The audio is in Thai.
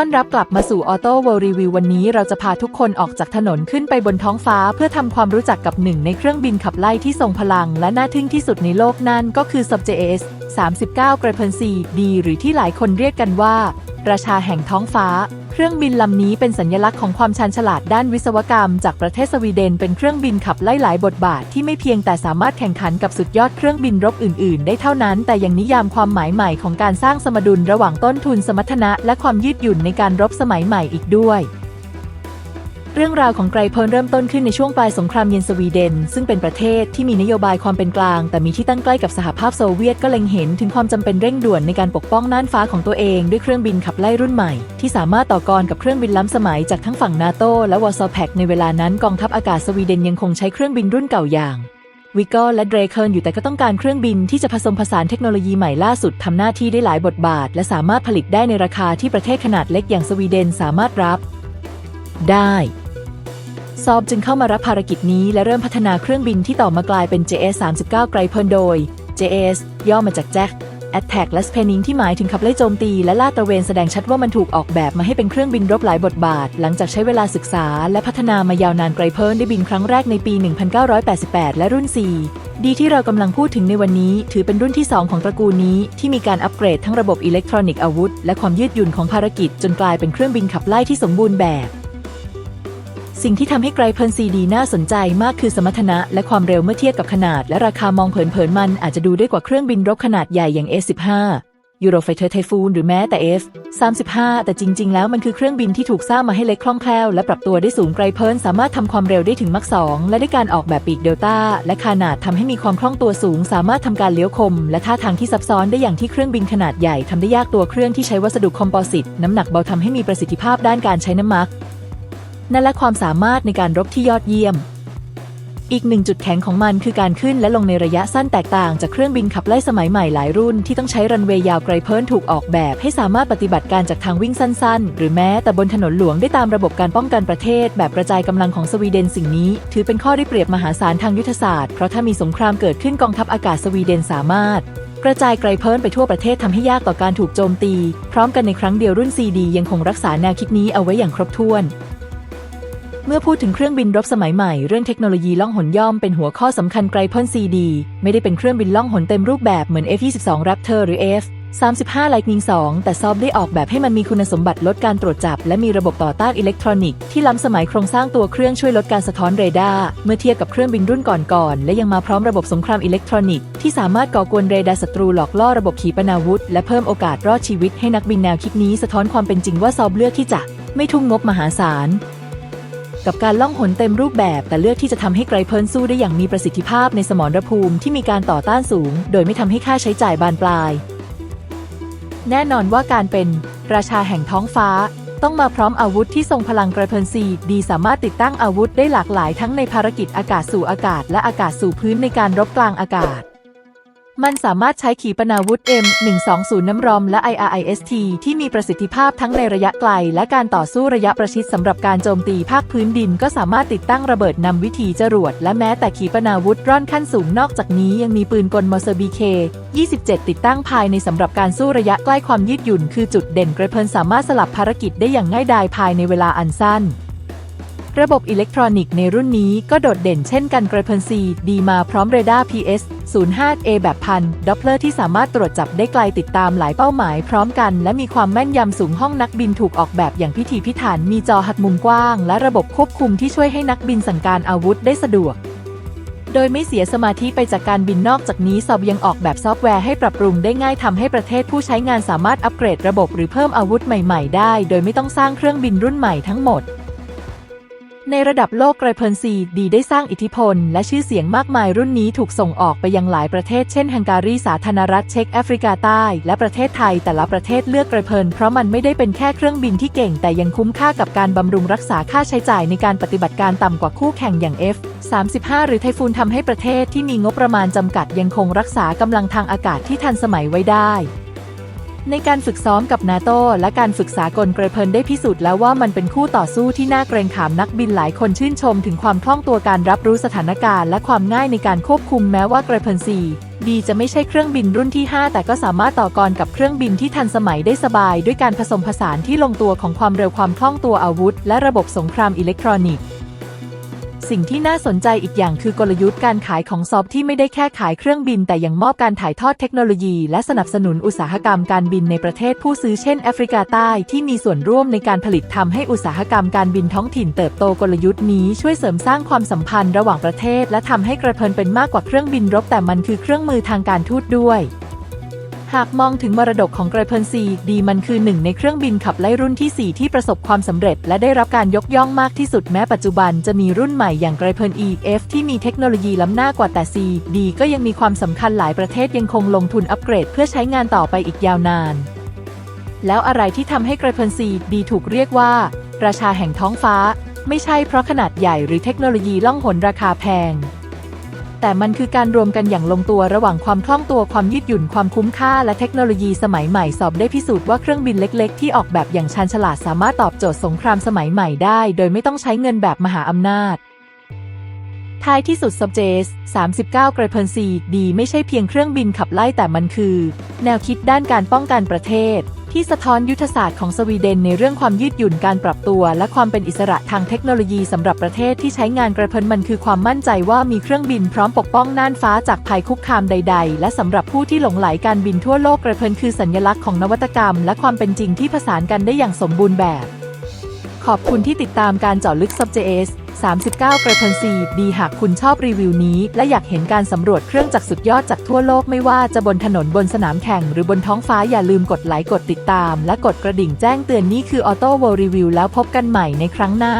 ต้อนรับกลับมาสู่ออโต้ w o r l d Review วันนี้เราจะพาทุกคนออกจากถนนขึ้นไปบนท้องฟ้า เพื่อทำความรู้จักกับหนึ่งในเครื่องบินขับไล่ที่ทรงพลัง และน่าทึ่งที่สุดในโลกนั่นก็คือ Subjs 39 g r a p e n C D หรือที่หลายคนเรียกกันว่า ราชาแห่งท้องฟ้า เครื่องบินลำนี้เป็นสัญลักษณ์ของความชันฉลาดด้านวิศวกรรม จากประเทศสวีเดนเป็นเครื่องบินขับไล่หลายบทบาทที่ไม่เพียงแต่สามารถแข่งขันกับสุดยอดเครื่องบินรบอื่น ๆ ได้เท่านั้น แต่ยังนิยามความหมายใหม่ของการสร้างสมดุลระหว่างต้นทุนสมรรถนะ และความยืดหยุ่นในการรบสมัยใหม่อีกด้วย เรื่องราวของไกรเพลเริ่มต้นขึ้นในช่วงปลายสงครามเย็นสวีเดน ซึ่งเป็นประเทศที่มีนโยบายความเป็นกลาง แต่มีที่ตั้งใกล้กับสหภาพโซเวียตก็เล็งเห็นถึงความจำเป็นเร่งด่วนในการปกป้องน่านฟ้าของตัวเองด้วยเครื่องบินขับไล่รุ่นใหม่ ที่สามารถต่อกรกับเครื่องบินล้ำสมัยจากทั้งฝั่งนาโตและวอร์ซอแพกในเวลานั้นกองทัพอากาศสวีเดนยังคงใช้เครื่องบินรุ่นเก่าอย่างวิกเกอร์และเดรเคิลอยู่แต่ก็ต้องการเครื่องบินที่จะผสมผสานเทคโนโลยีใหม่ล่าสุดทำหน้าที่ได้หลายบทบาท และสามารถผลิตได้ในราคาที่ประเทศขนาดเล็กอย่างสวีเดนสามารถรับ ได้ ซอบจึงเข้ามารับภารกิจนี้และเริ่มพัฒนาเครื่องบินที่ต่อมากลายเป็น JS 39ไกรเพลินโดย JS ย่อมาจาก Jack Attack และ Spanning ที่หมายถึงขับไล่โจมตีและลาดตระเวนแสดงชัดว่ามันถูกออกแบบมาให้เป็นเครื่องบินรบหลายบทบาท หลังจากใช้เวลาศึกษาและพัฒนามายาวนานไกรเพลินได้บินครั้งแรกในปี 1988 และรุ่น 4 ดีที่เรากำลังพูดถึงในวันนี้ ถือเป็นรุ่นที่ 2 ของตระกูลนี้ ที่มีการอัปเกรดทั้งระบบอิเล็กทรอนิกส์อาวุธ และความยืดหยุ่นของภารกิจจนกลายเป็นเครื่องบินขับไล่ที่สมบูรณ์แบบ สิ่งที่ทำให้ไกรเพลินซีดีน่าสนใจมากคือสมรรถนะและความเร็วเมื่อเทียบกับขนาด และราคามองเผินๆมันอาจจะดูได้กว่าเครื่องบินรบขนาดใหญ่อย่าง A15 Eurofighter Typhoon หรือแม้แต่ F35 แต่จริง ๆ แล้วมันคือเครื่องบินที่ถูกสร้างมาให้เล็กคล่องแคล่วและปรับตัวได้สูงไกลเพลินสามารถทำความเร็วได้ถึงมัก2และด้วยการออกแบบปีกเดลต้าและคานาดทำให้มีความคล่องตัวสูง สามารถทำการเลี้ยวคม และท่าทางที่ซับซ้อนได้อย่างที่เครื่องบินขนาดใหญ่ทำได้ยากตัวเครื่องที่ใช้วัสดุคอมโพสิตน้ำหนักเบาทำให้มีประสิทธิภาพด้านการใช้น้ำมัน นั่นและความสามารถในการรบที่ยอดเยี่ยม อีกหนึ่งจุดแข็งของมันคือการขึ้นและลงในระยะสั้นแตกต่างจากเครื่องบินขับไล่สมัยใหม่หลายรุ่นที่ต้องใช้รันเวย์ยาวไกลเพิ่นถูกออกแบบให้สามารถปฏิบัติการจากทางวิ่งสั้น ๆ หรือแม้แต่บนถนนหลวงได้ตามระบบการป้องกันประเทศ แบบกระจายกำลังของสวีเดนสิ่งนี้ ถือเป็นข้อได้เปรียบมหาศาลทางยุทธศาสตร์เพราะถ้ามีสงครามเกิดขึ้นกองทัพอากาศสวีเดนสามารถกระจายไกลเพิ่นไปทั่วประเทศทำให้ยากต่อการถูกโจมตี พร้อมกันในครั้งเดียวรุ่น CD ยังคงรักษาแนวคิดนี้เอาไว้อย่างครบถ้วน เมื่อพูดถึงเครื่องบินรบสมัยใหม่เรื่องเทคโนโลยีล่องหนย่อมเป็นหัวข้อสำคัญไกลพ่น CD ไม่ได้เป็นเครื่องบินล่องหนเต็มรูปแบบเหมือน F-22 Raptor หรือ F 35 Lightning 2 แต่ซอบได้ออกแบบให้มันมีคุณสมบัติลดการตรวจจับ และมีระบบต่อต้านอิเล็กทรอนิกส์ที่ล้ำสมัยโครงสร้างตัวเครื่องช่วยลดการสะท้อนเรดาร์เมื่อเทียบกับเครื่องบินรุ่นก่อนๆและยังมาพร้อมระบบสงครามอิเล็กทรอนิกส์ที่สามารถก่อกวนเรดาร์ศัตรูหลอกล่อระบบขีปนาวุธ และเพิ่มโอกาสรอดชีวิตให้นักบินแนวคิดนี้สะท้อนความเป็นจริงว่าซอบเลือกที่จะไม่ทุ่มงบมหาศาล กับการล่องหนเต็มรูปแบบ แต่เลือกที่จะทำให้ไกรเพิร์นสู้ได้อย่างมีประสิทธิภาพในสมรภูมิที่มีการต่อต้านสูง โดยไม่ทำให้ค่าใช้จ่ายบานปลาย แน่นอนว่าการเป็นราชาแห่งท้องฟ้า ต้องมาพร้อมอาวุธที่ทรงพลังไกรเพิร์นซีดีสามารถติดตั้งอาวุธได้หลากหลายทั้งในภารกิจอากาศสู่อากาศ และอากาศสู่พื้นในการรบกลางอากาศ มันสามารถใช้ขีปนาวุธ M120 น้ำรอมและ IRIST ที่มีประสิทธิภาพทั้งในระยะไกล และการต่อสู้ระยะประชิดสำหรับการโจมตีภาคพื้นดิน ก็สามารถติดตั้งระเบิดนำวิถีจรวด และแม้แต่ขีปนาวุธร่อนขั้นสูงนอกจากนี้ยังมีปืนกลมอเซอร์บีเค27 ติดตั้งภายในสำหรับการสู้ระยะใกล้ความยืดหยุ่น คือจุดเด่นเกรเพลินสามารถสลับภารกิจได้อย่างง่ายดายภายในเวลาอันสั้น ระบบอิเล็กทรอนิกส์ในรุ่นนี้ก็โดดเด่นเช่นกัน g r a p e n C ดีมาพร้อมเรดาร์ PS 05A แบบพันด็อปเลอร์ที่สามารถตรวจจับได้ไกลติดตามหลายเป้าหมายพร้อมกัน และมีความแม่นยำสูงห้องนักบินถูกออกแบบอย่างพิถีพิถัน มีจอหักมุมกว้าง และระบบควบคุมที่ช่วยให้นักบินสั่งการอาวุธได้สะดวกโดยไม่เสียสมาธิไปจากการบินนอกจากนี้ซอบยังออกแบบซอฟต์แวร์ให้ปรับปรุงได้ง่ายทำให้ประเทศผู้ใช้งานสามารถอัปเกรดระบบหรือเพิ่มอาวุธใหม่ ๆ ได้ โดยไม่ต้องสร้างเครื่องบินรุ่นใหม่ทั้งหมด ในระดับโลกไกรเพลินซีดีได้สร้างอิทธิพล และชื่อเสียงมากมายรุ่นนี้ถูกส่งออกไปยังหลายประเทศเช่นฮังการีสาธารณรัฐเช็กแอฟริกาใต้ และประเทศไทยแต่ละประเทศเลือกไกรเพลินเพราะมันไม่ได้เป็นแค่เครื่องบินที่เก่ง แต่ยังคุ้มค่ากับการบำรุงรักษาค่าใช้จ่ายในการปฏิบัติการต่ำกว่าคู่แข่งอย่าง F 35หรือไทฟูนทำให้ประเทศที่มีงบประมาณจำกัดยังคงรักษากำลังทางอากาศที่ทันสมัยไว้ได้ ในการฝึกซ้อมกับนาโตและการฝึกสากลเกรเพลินได้พิสูจน์แล้วว่ามันเป็นคู่ต่อสู้ที่น่าเกรงขามนักบินหลายคนชื่นชมถึงความคล่องตัวการรับรู้สถานการณ์และความง่ายในการควบคุมแม้ว่าเกรเพลิน4ดีจะไม่ใช่เครื่องบินรุ่นที่ 5 แต่ก็สามารถต่อกรกับเครื่องบินที่ทันสมัยได้สบาย ด้วยการผสมผสานที่ลงตัวของความเร็วความคล่องตัวอาวุธ และระบบสงครามอิเล็กทรอนิกส์ สิ่งที่น่าสนใจอีกอย่างคือกลยุทธ์การขายของซอฟที่ไม่ได้แค่ขายเครื่องบิน แต่ยังมอบการถ่ายทอดเทคโนโลยี และสนับสนุนอุตสาหกรรมการบินในประเทศผู้ซื้อเช่นแอฟริกาใต้ที่มีส่วนร่วมในการผลิตทำให้อุตสาหกรรมการบินท้องถิ่นเติบโตกลยุทธ์นี้ช่วยเสริมสร้างความสัมพันธ์ระหว่างประเทศ และทำให้กระเพลินเป็นมากกว่าเครื่องบินรบแต่มันคือเครื่องมือทางการทูตด้วย หากมองถึงมรดกของไกรเพลนซีดีมันคือหนึ่งในเครื่องบินขับไล่รุ่นที่ 4 ที่ประสบความสำเร็จ และได้รับการยกย่องมากที่สุดแม้ปัจจุบันจะมีรุ่นใหม่อย่างไกรเพลิน EF ที่มีเทคโนโลยีล้ำหน้ากว่าแต่ C ดีก็ยังมีความสำคัญหลายประเทศยังคงลงทุนอัปเกรดเพื่อใช้งานต่อไปอีกยาวนาน แล้วอะไรที่ทำให้ไกรเพลนซีดีถูกเรียกว่า ราชาแห่งท้องฟ้า ไม่ใช่เพราะขนาดใหญ่หรือเทคโนโลยีล่องหนราคาแพง แต่มันคือการรวมกันอย่างลงตัวระหว่างความคล่องตัวความยืดหยุ่นความคุ้มค่าและเทคโนโลยีสมัยใหม่สอบได้พิสูจน์ว่าเครื่องบินเล็ก ๆ ที่ออกแบบอย่างชาญฉลาดสามารถตอบโจทย์สงครามสมัยใหม่ได้ โดยไม่ต้องใช้เงินแบบมหาอำนาจท้ายที่สุด Subject 39เกรเพนซีดีไม่ใช่เพียงเครื่องบินขับไล่แต่มันคือ แนวคิดด้านการป้องกันประเทศ ที่สะท้อนยุทธศาสตร์ของสวีเดนในเรื่องความยืดหยุ่นการปรับตัว และความเป็นอิสระทางเทคโนโลยีสำหรับประเทศที่ใช้งานกระเพนมันคือความมั่นใจว่ามีเครื่องบินพร้อมปกป้องน่านฟ้าจากภัยคุกคามใด ๆ และสำหรับผู้ที่หลงไหลการบินทั่วโลกกระเพนคือสัญลักษณ์ของนวัตกรรม และความเป็นจริงที่ผสานกันได้อย่างสมบูรณ์แบบ ขอบคุณที่ติดตามการเจาะลึก SubJS 39กระเทินซีดีหากคุณชอบรีวิวนี้ และอยากเห็นการสำรวจเครื่องจักรสุดยอดจากทั่วโลกไม่ว่าจะบนถนนบนสนามแข่งหรือบนท้องฟ้าอย่าลืมกดไลค์กดติดตาม และกดกระดิ่งแจ้งเตือนนี่คือออโต้วอลรีวิวแล้วพบกันใหม่ในครั้งหน้า